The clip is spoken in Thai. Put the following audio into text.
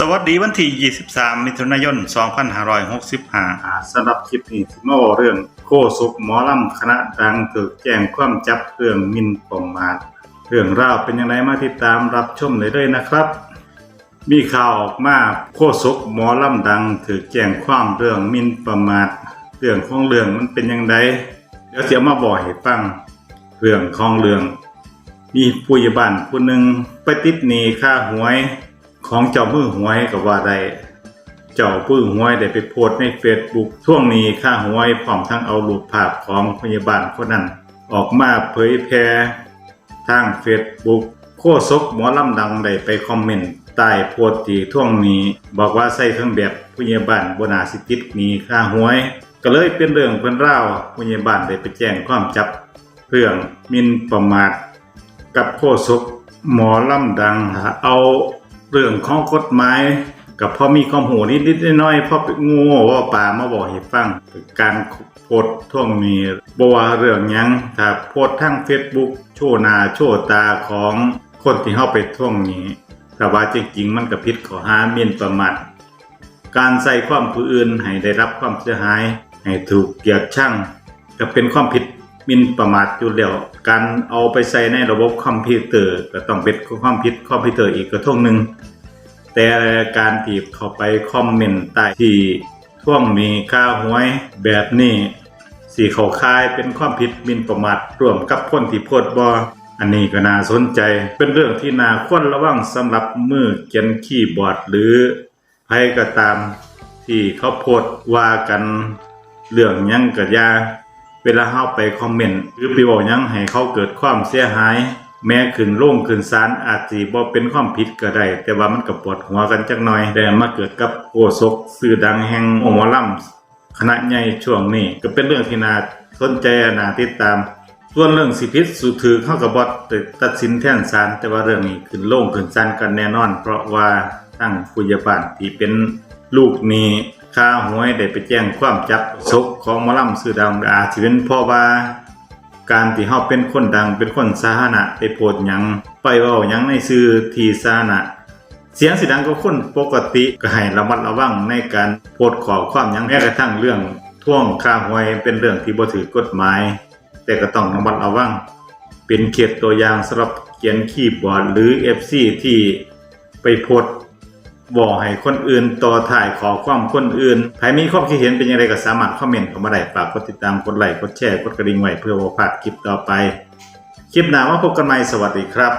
สวัสดีวันที่ 23 มิถุนายน 2565สำหรับคลิปนี้ที่มาเรื่องโคศกหมอลำคณะดังถูกแจ้งความจับเรื่องมินประมาทเรื่องราวเป็นยังไงมาติดตามรับชมเลยเลยนะครับ มีข่าวออกมาโคศกหมอลำดังถูกแจ้งความเรื่องมินประมาทเรื่องของเรื่องมันเป็นยังไงเดี๋ยวเสียมาบอกให้ฟังเรื่องของเรื่อง มีผู้ใหญ่บ้านผู้หนึ่งไปติดหนีค่าหวย ของเจ้ามือหวยกับว่าได้เจ้ามือหวยได้ไปโพสในเฟซบุ๊กช่วงนี้ค่าหวยพร้อมทั้งเอารูปภาพของพยาบาลคนนั้น ออกมาเผยแพร่ทางเฟซบุ๊กโคศกหมอลำดังได้ไปคอมเมนต์ใต้โพสต์ที่ท่วงนี้ บอกว่าใส่เครื่องแบบพยาบาลบนาสิติดหนี้ค่าหวย ก็เลยเป็นเรื่องเป็นราวพยาบาลได้ไปแจ้งความจับเรื่องมินประมาทกับโฆษกหมอลำดังเอา เรื่องของกฎหมายกับพอมีความหูนิดๆน้อยๆพอไปงูว่าป่ามาบอกให้ฟังการโพสท่วงนี้บว่าเรื่องยังถ้าโพสทั้ง Facebook โชว์นาโชว์ตาของคนที่เข้าไปท่วงนี้แต่ว่าจริงๆมันก็ผิดข้อหาหมิ่นประมาทการใส่ความผู้อื่นให้ได้รับความเสียหาย ให้ถูกเกลียดชังก็เป็นความผิดมินประมาทอยู่แล้วการเอาไปใส่ในระบบคอมพิวเตอร์ก็ต้องเป็นความผิดคอมพิวเตอร์อีกกระทงหนึ่ง แต่การถีบเข้าไปคอมเมนต์ใต้ที่ท่วงมีค่าหวยแบบนี้สีเขาคายเป็นความผิดมินประมาทร่วมกับคนที่โพดบออันนี้ก็น่าสนใจเป็นเรื่องที่น่าควรระวังสำหรับมือเขียนคีย์บอร์ดหรือใครก็ตามที่เขาโพดว่ากันเรื่องยังกะยาเวลาเข้าไปคอมเมนต์หรือไปบอกยังให้เขาเกิดความเสียหาย แม้ขึ้นโล่งขึ้นศาลอาจสิบ่เป็นความผิดก็ได้ แต่ว่ามันก็ปวดหัวกันจักหน่อย แต่มาเกิดกับโอศกสื่อดังแห่งหมอลำคณะใหญ่ช่วงนี้ ก็เป็นเรื่องที่น่าสนใจน่าติดตาม ส่วนเรื่องสิพิษสุถือเข้ากับบอดตัดสินแทนศาลแต่ว่าเรื่องนี้ขึ้นโล่งขึ้นศาลกันแน่นอน เพราะว่าทั้งผู้ใหญ่บ้านที่เป็นลูกนี้ค่าหวยได้ไปแจ้งความจับศกของมอลำสื่อดังอาจสิเป็นพราะว่า การที่เฮาเป็นคนดังเป็นคนสาธารณะไปโพดหยังไปเว้าหยังในสื่อที่สาธารณะเสียงสิดังก็คนปกติก็ให้ระมัดระวังในการโพสต์ขอความหยังแม้กระทั่งเรื่องท่วงค่าหวยเป็นเรื่องที่บ่ถือกฎหมาย แต่ก็ต้องระมัดระวัง เป็นเคสตัวอย่างสำหรับเขียนคีย์บอร์ดหรือ FC ที่ไปโพสต์ บอกให้คนอื่นต่อถ่ายขอความคนอื่นใครมีความคิดเห็นเป็นยังไงก็สามารถคอมเมนต์เข้ามาได้ฝากกดติดตามกดไลค์กดแชร์กดกระดิ่งไว้เพื่อบ่พลาดคลิปต่อไป คลิปหน้ามาพบกันใหม่สวัสดีครับ